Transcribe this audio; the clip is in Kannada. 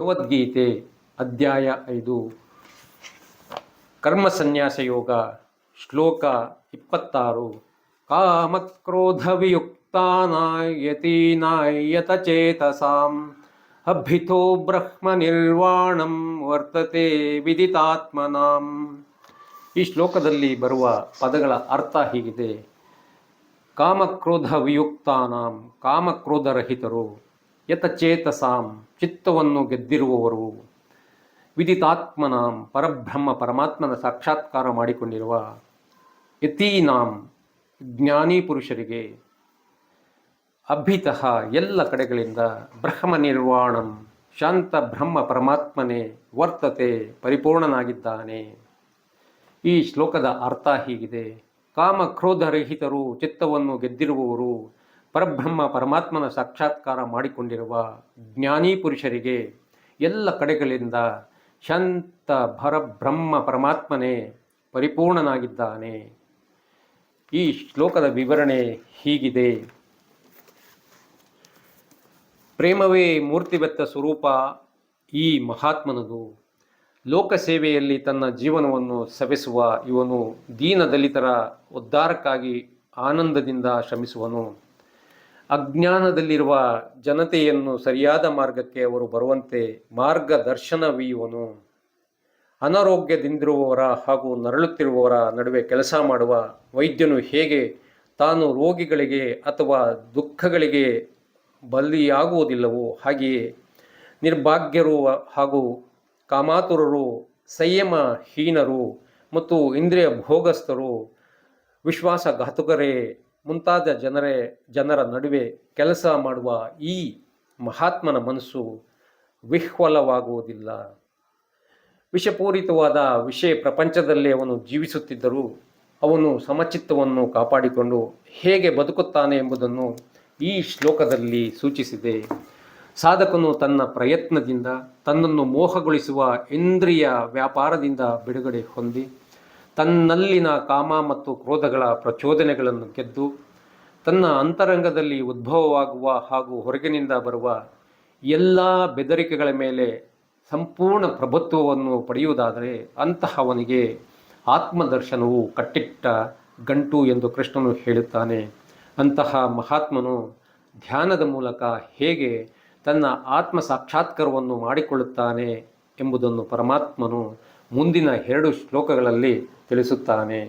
ಭಗವದ್ಗೀತೆ ಅಧ್ಯಾಯ ಐದು. ಕರ್ಮ ಸನ್ಯಾಸ ಯೋಗ ಶ್ಲೋಕ ಇಪ್ಪತ್ತಾರು. ಕಾಮಕ್ರೋಧವಿಯುಕ್ತಾನಾಯತೀನಾಯತ ಚೇತಸಾಂ. ಅಭಿಥೋ ಬ್ರಹ್ಮ ನಿರ್ವಾಣಂ ವರ್ತತೆ ವಿದಿತಾತ್ಮನಾಂ. ಈ ಶ್ಲೋಕದಲ್ಲಿ ಬರುವ ಪದಗಳ ಅರ್ಥ ಹೀಗಿದೆ. ಕಾಮಕ್ರೋಧ ವಿಯುಕ್ತಾನಾಂ ಕಾಮಕ್ರೋಧರಹಿತರು. ಯತಚೇತಸಾಂ, ಚಿತ್ತವನ್ನು ಗೆದ್ದಿರುವವರು. ವಿದಿತಾತ್ಮನಾಂ, ಪರಬ್ರಹ್ಮ ಪರಮಾತ್ಮನ ಸಾಕ್ಷಾತ್ಕಾರ ಮಾಡಿಕೊಂಡಿರುವ ಯತೀನಾಂ ಜ್ಞಾನಿ ಪುರುಷರಿಗೆ ಅಭಿತಃ ಎಲ್ಲ ಕಡೆಗಳಿಂದ ಬ್ರಹ್ಮ ನಿರ್ವಾಣಂ, ಶಾಂತ ಬ್ರಹ್ಮ ಪರಮಾತ್ಮನೇ ವರ್ತತೆ ಪರಿಪೂರ್ಣನಾಗಿದ್ದಾನೆ. ಈ ಶ್ಲೋಕದ ಅರ್ಥ ಹೀಗಿದೆ. ಕಾಮ ಕ್ರೋಧರಹಿತರು ಚಿತ್ತವನ್ನು ಗೆದ್ದಿರುವವರು ಪರಬ್ರಹ್ಮ ಪರಮಾತ್ಮನ ಸಾಕ್ಷಾತ್ಕಾರ ಮಾಡಿಕೊಂಡಿರುವ ಜ್ಞಾನಿ ಪುರುಷರಿಗೆ ಎಲ್ಲ ಕಡೆಗಳಿಂದ ಶಾಂತ ಪರಬ್ರಹ್ಮ ಪರಮಾತ್ಮನೇ ಪರಿಪೂರ್ಣನಾಗಿದ್ದಾನೆ. ಈ ಶ್ಲೋಕದ ವಿವರಣೆ ಹೀಗಿದೆ. ಪ್ರೇಮವೇ ಮೂರ್ತಿಬೆತ್ತ ಸ್ವರೂಪ ಈ ಮಹಾತ್ಮನದು. ಲೋಕ ಸೇವೆಯಲ್ಲಿ ತನ್ನ ಜೀವನವನ್ನು ಸವೆಸುವ ಇವನು ದೀನ ದಲಿತರ ಉದ್ಧಾರಕ್ಕಾಗಿ ಆನಂದದಿಂದ ಶ್ರಮಿಸುವನು. ಅಜ್ಞಾನದಲ್ಲಿರುವ ಜನತೆಯನ್ನು ಸರಿಯಾದ ಮಾರ್ಗಕ್ಕೆ ಅವರು ಬರುವಂತೆ ಮಾರ್ಗದರ್ಶನವೀಯುವನು. ಅನಾರೋಗ್ಯದಿಂದಿರುವವರ ಹಾಗೂ ನರಳುತ್ತಿರುವವರ ನಡುವೆ ಕೆಲಸ ಮಾಡುವ ವೈದ್ಯನು ಹೇಗೆ ತಾನು ರೋಗಿಗಳಿಗೆ ಅಥವಾ ದುಃಖಗಳಿಗೆ ಬಲಿಯಾಗುವುದಿಲ್ಲವೋ ಹಾಗೆಯೇ ನಿರ್ಭಾಗ್ಯರು ಹಾಗೂ ಕಾಮಾತುರರು, ಸಂಯಮಹೀನರು ಮತ್ತು ಇಂದ್ರಿಯ ಭೋಗಸ್ಥರು ವಿಶ್ವಾಸಘಾತುಕರೇ ಮುಂತಾದ ಜನರೇ, ಜನರ ನಡುವೆ ಕೆಲಸ ಮಾಡುವ ಈ ಮಹಾತ್ಮನ ಮನಸ್ಸು ವಿಹ್ವಲವಾಗುವುದಿಲ್ಲ. ವಿಷಪೂರಿತವಾದ ವಿಷಯ ಪ್ರಪಂಚದಲ್ಲೇ ಅವನು ಜೀವಿಸುತ್ತಿದ್ದರೂ ಅವನು ಸಮಚಿತ್ತವನ್ನು ಕಾಪಾಡಿಕೊಂಡು ಹೇಗೆ ಬದುಕುತ್ತಾನೆ ಎಂಬುದನ್ನು ಈ ಶ್ಲೋಕದಲ್ಲಿ ಸೂಚಿಸಿದೆ. ಸಾಧಕನು ತನ್ನ ಪ್ರಯತ್ನದಿಂದ ತನ್ನನ್ನು ಮೋಹಗೊಳಿಸುವ ಇಂದ್ರಿಯ ವ್ಯಾಪಾರದಿಂದ ಬಿಡುಗಡೆ ಹೊಂದಿ ತನ್ನಲ್ಲಿನ ಕಾಮ ಮತ್ತು ಕ್ರೋಧಗಳ ಪ್ರಚೋದನೆಗಳನ್ನು ಗೆದ್ದು ತನ್ನ ಅಂತರಂಗದಲ್ಲಿ ಉದ್ಭವವಾಗುವ ಹಾಗೂ ಹೊರಗಿನಿಂದ ಬರುವ ಎಲ್ಲ ಬೆದರಿಕೆಗಳ ಮೇಲೆ ಸಂಪೂರ್ಣ ಪ್ರಭುತ್ವವನ್ನು ಪಡೆಯುವುದಾದರೆ ಅಂತಹವನಿಗೆ ಆತ್ಮದರ್ಶನವು ಕಟ್ಟಿಟ್ಟ ಗಂಟು ಎಂದು ಕೃಷ್ಣನು ಹೇಳುತ್ತಾನೆ. ಅಂತಹ ಮಹಾತ್ಮನು ಧ್ಯಾನದ ಮೂಲಕ ಹೇಗೆ ತನ್ನ ಆತ್ಮ ಸಾಕ್ಷಾತ್ಕಾರವನ್ನು ಮಾಡಿಕೊಳ್ಳುತ್ತಾನೆ ಎಂಬುದನ್ನು ಪರಮಾತ್ಮನು ಮುಂದಿನ ಎರಡು ಶ್ಲೋಕಗಳಲ್ಲಿ ತಿಳಿಸುತ್ತಾನೆ.